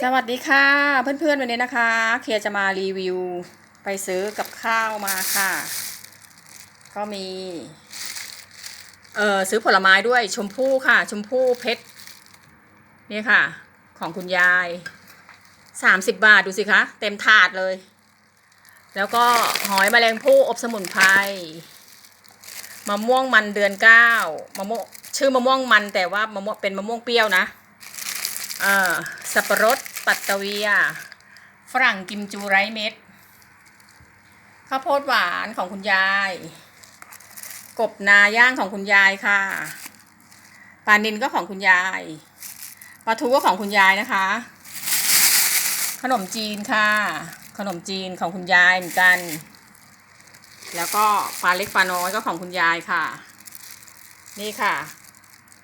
สวัสดีค่ะ เพื่อนๆวันนี้นะคะ เคลียจะมารีวิวไปซื้อกับข้าวมาค่ะ ก็มี เออซื้อผลไม้ด้วยชมพู่ค่ะ ชมพู่เพชรนี่ค่ะ ของคุณยายสามสิบบาทดูสิคะ เต็มถาดเลย แล้วก็หอยแมลงภู่อบสมุนไพรมะม่วงมันเดือนเก้ามะม่วงชื่อมะม่วงมันแต่ว่ามะม่วงเป็นมะม่วงเปรี้ยวนะ สับปะรด ปัตตเวีย ฝรั่งกิมจูไรเม็ด ข้าวโพดหวานของคุณยาย กบนาย่างของคุณยายค่ะ ปลานินก็ของคุณยาย ปลาทูก็ของคุณยายนะคะ ขนมจีนค่ะ ขนมจีนของคุณยายเหมือนกัน แล้วก็ปลาเล็กปลาน้อยก็ของคุณยายค่ะ นี่ค่ะ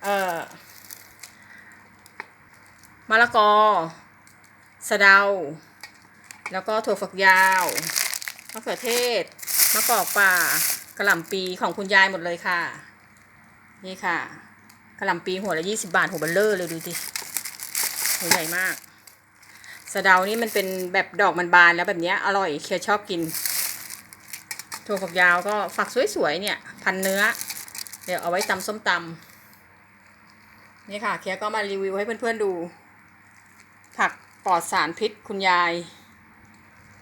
เอ่อ มะละกอ สะเดา แล้วก็ถั่วฝักยาวมะเขือเทศมะกอกป่ากระหล่ำปีของคุณยายหมดเลยค่ะ นี่ค่ะกระหล่ำปีหัวละยี่สิบาทหัวเบลเลอร์เลยดูสิหัวใหญ่มาก สะเดานี่มันเป็นแบบดอกมันบานแล้วแบบเนี้ยอร่อยเคียชอบกินถั่วฝักยาวก็ฝักสวยๆเนี่ย พันเนื้อ เดี๋ยวเอาไว้ตำส้มตำนี่ค่ะเคียก็มารีวิวให้เพื่อนๆดู ผักปลอดสารพิษคุณยาย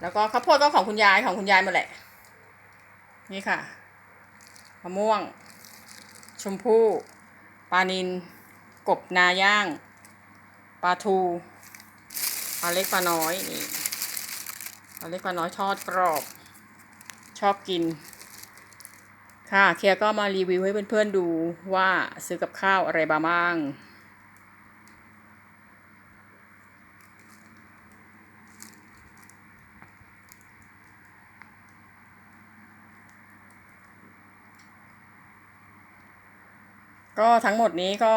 แล้วก็ข้าวโพดก็ของคุณยายของคุณยายหมดแหละ นี่ค่ะมะม่วง ชมพู่ปลานินกบนาย่างปลาทูปลาเล็กปลาน้อยนี่ปลาเล็กปลาน้อยทอดกรอบ ชอบกิน ค่ะเคียร์ก็มารีวิวให้เพื่อนๆดูว่าซื้อกับข้าวอะไรบ้าง ก็ทั้งหมดนี้ก็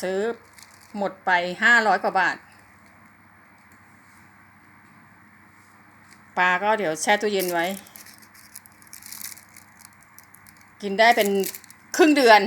ซื้อหมดไปห้าร้อยกว่าบาท ปลาก็เดี๋ยวแช่ตู้เย็นไว้ กินได้เป็นครึ่งเดือน